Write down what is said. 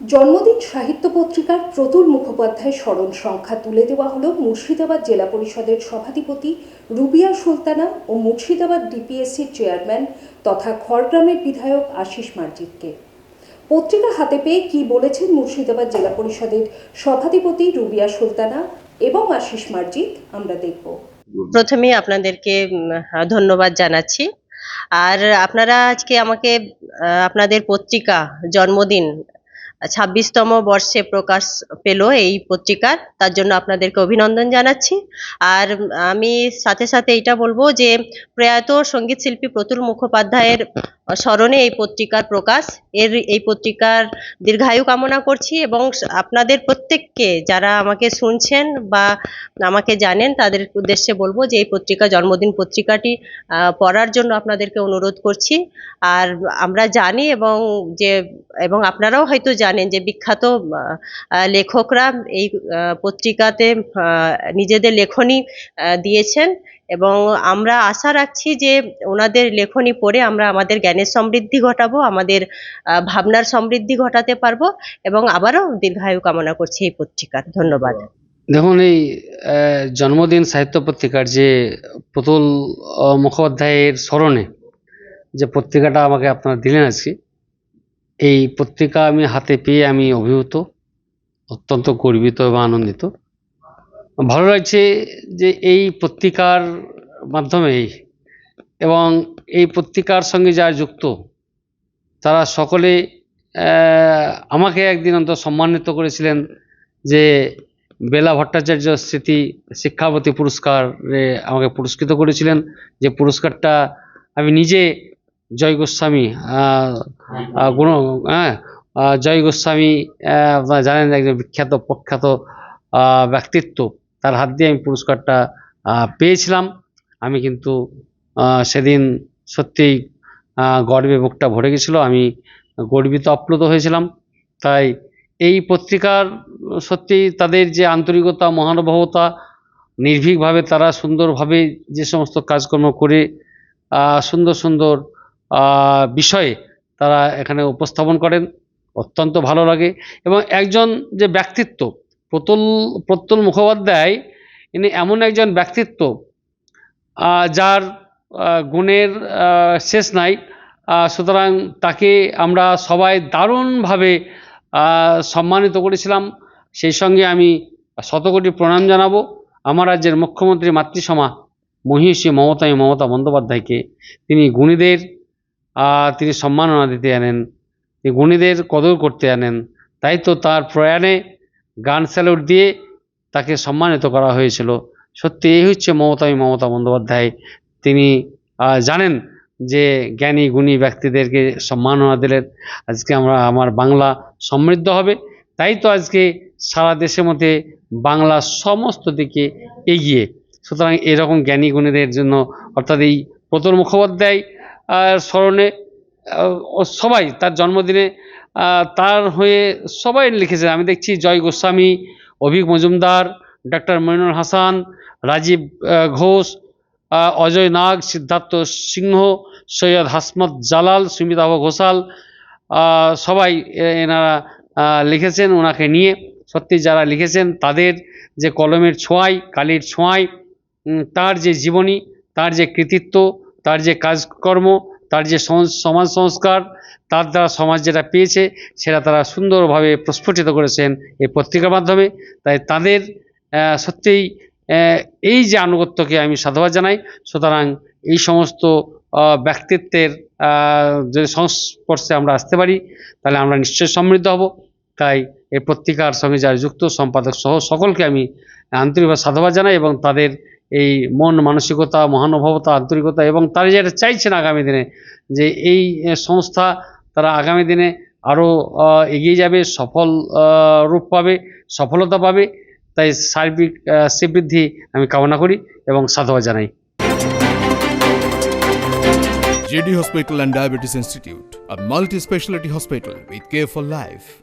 জন্মদিন সাহিত্য পত্রিকার প্রতুল মুখোপাধ্যায় স্মরণ সংখ্যা তুলে দেওয়া হলো মুর্শিদাবাদ জেলা পরিষদের সভাধিপতি রুবিয়া সুলতানা ও মুর্শিদাবাদ ডিপিএসসির চেয়ারম্যান তথা খড়গ্রামের বিধায়ক আশিস মার্জিতকে। পত্রিকা হাতে পেয়ে কি বলেছেন মুর্শিদাবাদ জেলা পরিষদের সভাধিপতি রুবিয়া সুলতানা এবং আশিস মার্জিত, আমরা দেখব। প্রথমে আপনাদেরকে ধন্যবাদ জানাচ্ছি। আর আপনারা আজকে আমাকে আপনাদের পত্রিকা জন্মদিন ছাব্বিশতম বর্ষে প্রকাশ পেল এই পত্রিকার। তার জন্য আপনাদেরকে অভিনন্দন জানাচ্ছি। আর আমি সাথে সাথে এটা বলব যে, প্রয়াত সংগীত শিল্পী প্রতুল মুখোপাধ্যায়ের স্মরণে এই পত্রিকার প্রকাশ। এর এই পত্রিকার দীর্ঘায়ু কামনা করছি এবং আপনাদের প্রত্যেককে যারা আমাকে শুনছেন বা আমাকে জানেন, তাদের উদ্দেশ্যে বলব যে, এই পত্রিকা, জন্মদিন পত্রিকাটি পড়ার জন্য আপনাদেরকে অনুরোধ করছি। আর আমরা জানি এবং যে, এবং আপনারাও হয়তো যে বিখ্যাত লেখকরা এই পত্রিকাতে নিজেদের লেখনী দিয়েছেন এবং আমরা আশা রাখছি যে ওনাদের লেখনী পড়ে আমরা আমাদের জ্ঞানের সমৃদ্ধি ঘটাবো, আমাদের ভাবনার সমৃদ্ধি ঘটাতে পারব এবং আবারও দীর্ঘায়ু কামনা করছি এই পত্রিকার। ধন্যবাদ। দেখুন, এই জন্মদিন সাহিত্য পত্রিকার যে পুতুল মুখোপাধ্যায়ের স্মরণে যে পত্রিকাটা আমাকে আপনারা দিলেন আজকে এই পত্রিকা আমি হাতে পেয়ে আমি অভিভূত, অত্যন্ত গর্বিত এবং আনন্দিত। ভালো লাগছে যে এই পত্রিকার মাধ্যমে এবং এই পত্রিকার সঙ্গে যারা যুক্ত, তারা সকলে আমাকে একদিন অন্তত সম্মানিত করেছিলেন যে বেলা ভট্টাচার্য স্মৃতি শিক্ষাপতি পুরস্কারে আমাকে পুরস্কৃত করেছিলেন। যে পুরস্কারটা আমি নিজে জয় গোস্বামী গুণ হ্যাঁ জয় গোস্বামী আপনারা জানেন একজন বিখ্যাত, প্রখ্যাত ব্যক্তিত্ব। তার হাত দিয়ে আমি পুরস্কারটা পেয়েছিলাম। আমি কিন্তু সেদিন সত্যিই গর্বে বুকটা ভরে গেছিল। আমি গর্বিত, আপ্লুত হয়েছিলাম। তাই এই পত্রিকার সত্যি তাদের যে আন্তরিকতা, মহানুভবতা, নির্ভীকভাবে তারা সুন্দরভাবে যে সমস্ত কাজকর্ম করে সুন্দর সুন্দর বিষয়ে তারা এখানে উপস্থাপন করেন। অত্যন্ত ভালো লাগে। এবং একজন যে ব্যক্তিত্ব, প্রতুল প্রতুল মুখোপাধ্যায়, ইনি এমন একজন ব্যক্তিত্ব যার গুণের শেষ নাই। সুতরাং তাকে আমরা সবাই দারুণভাবে সম্মানিত করেছিলাম। সেই সঙ্গে আমি শতকোটি প্রণাম জানাব। আমার রাজ্যের মুখ্যমন্ত্রী মাতৃসমা মহিষী মমতামী মমতা বন্দ্যোপাধ্যায়কে। তিনি গুণীদের তিনি সম্মাননা দিতে আনেন, তিনি গুণীদের কদর করতে আনেন। তাই তো তার প্রয়াণে গান স্যালুট দিয়ে তাকে সম্মানিত করা হয়েছিল। সত্যি এই হচ্ছে মমতামী মমতা বন্দ্যোপাধ্যায়। তিনি জানেন যে জ্ঞানী, গুণী ব্যক্তিদেরকে সম্মাননা দিলেন। আজকে আমরা, আমার বাংলা সমৃদ্ধ হবে। তাই তো আজকে সারা দেশের মধ্যে বাংলা সমস্ত দিকে এগিয়ে। সুতরাং এরকম জ্ঞানী, গুণীদের জন্য অর্থাৎ এই প্রতুল মুখোপাধ্যায় স্মরণে সবাই তার জন্মদিনে তার হয়ে সবাই লিখেছে। আমি দেখছি জয় গোস্বামী অভিক মজুমদার ডক্টর মইনুল হাসান রাজীব ঘোষ অজয় নাগ সিদ্ধার্থ সিংহ সৈয়দ হাসমত জালাল সুমিতাভ ঘোষাল সবাই এনারা লিখেছেন ওনাকে নিয়ে। সত্যি যারা লিখেছেন তাদের যে কলমের ছোঁয়ায় কালির উম, তার যে জীবনী তার যে কৃতিত্ব তার যে কাজকর্ম, তার যে সমাজ সংস্কার, তার দ্বারা সমাজ যেটা পেয়েছে, সেটা তারা সুন্দরভাবে প্রস্ফুটিত করেছেন এই পত্রিকার মাধ্যমে। তাই তাদের সত্যিই এই যে আনুগত্যকে আমি সাধুবাদ জানাই। সুতরাং এই সমস্ত ব্যক্তিত্বের যদি সংস্পর্শে আমরা আসতে পারি, তাহলে আমরা নিশ্চয়ই সমৃদ্ধ হব। তাই এই পত্রিকার সঙ্গে যারা যুক্ত, সম্পাদক সহ সকলকে আমি আন্তরিকভাবে সাধুবাদ জানাই এবং তাদের এই মন মানসিকতা মহানুভবতা আন্তরিকতা এবং তারা যেটা চাইছেন আগামী দিনে যে এই সংস্থা তারা আগামী দিনে আরও এগিয়ে যাবে সফল রূপ পাবে সফলতা পাবে তাই সার্বিক শ্রীবৃদ্ধি আমি কামনা করি এবং সাধুবাদ জানাই JD Hospital and Diabetes Institute, a multi specialty hospital with care for life.